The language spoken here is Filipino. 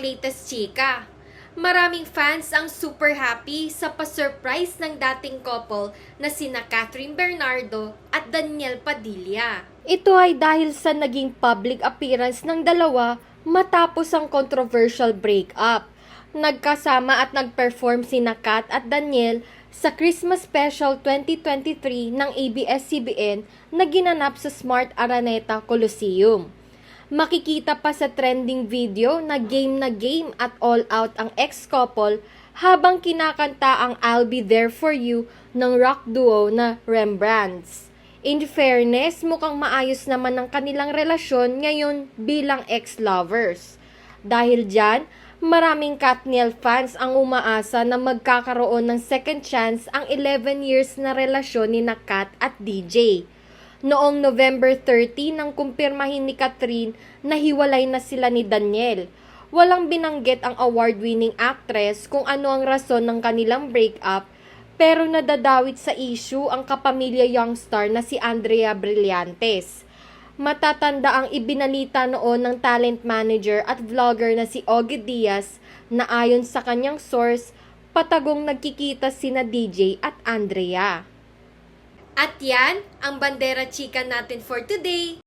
latest chika. Maraming fans ang super happy sa pa-surprise ng dating couple na sina Catherine Bernardo at Daniel Padilla. Ito ay dahil sa naging public appearance ng dalawa matapos ang controversial breakup. Nagkasama at nag-perform sina Kat at Daniel sa Christmas Special 2023 ng ABS-CBN na ginanap sa Smart Araneta Coliseum. Makikita pa sa trending video na game na game at all out ang ex-couple habang kinakanta ang I'll Be There For You ng rock duo na Rembrandts. In fairness, mukhang maayos naman ang kanilang relasyon ngayon bilang ex-lovers. Dahil dyan, maraming Katniel fans ang umaasa na magkakaroon ng second chance ang 11 years na relasyon ni Kat at DJ. Noong November 30 nang kumpirmahin ni Catherine na hiwalay na sila ni Daniel. Walang binanggit ang award-winning actress kung ano ang rason ng kanilang breakup pero nadadawit sa issue ang kapamilya young star na si Andrea Brillantes. Matatanda ang ibinalita noon ng talent manager at vlogger na si Ogie Diaz na ayon sa kanyang source, patagong nagkikita sina DJ at Andrea. At yan ang bandera chika natin for today.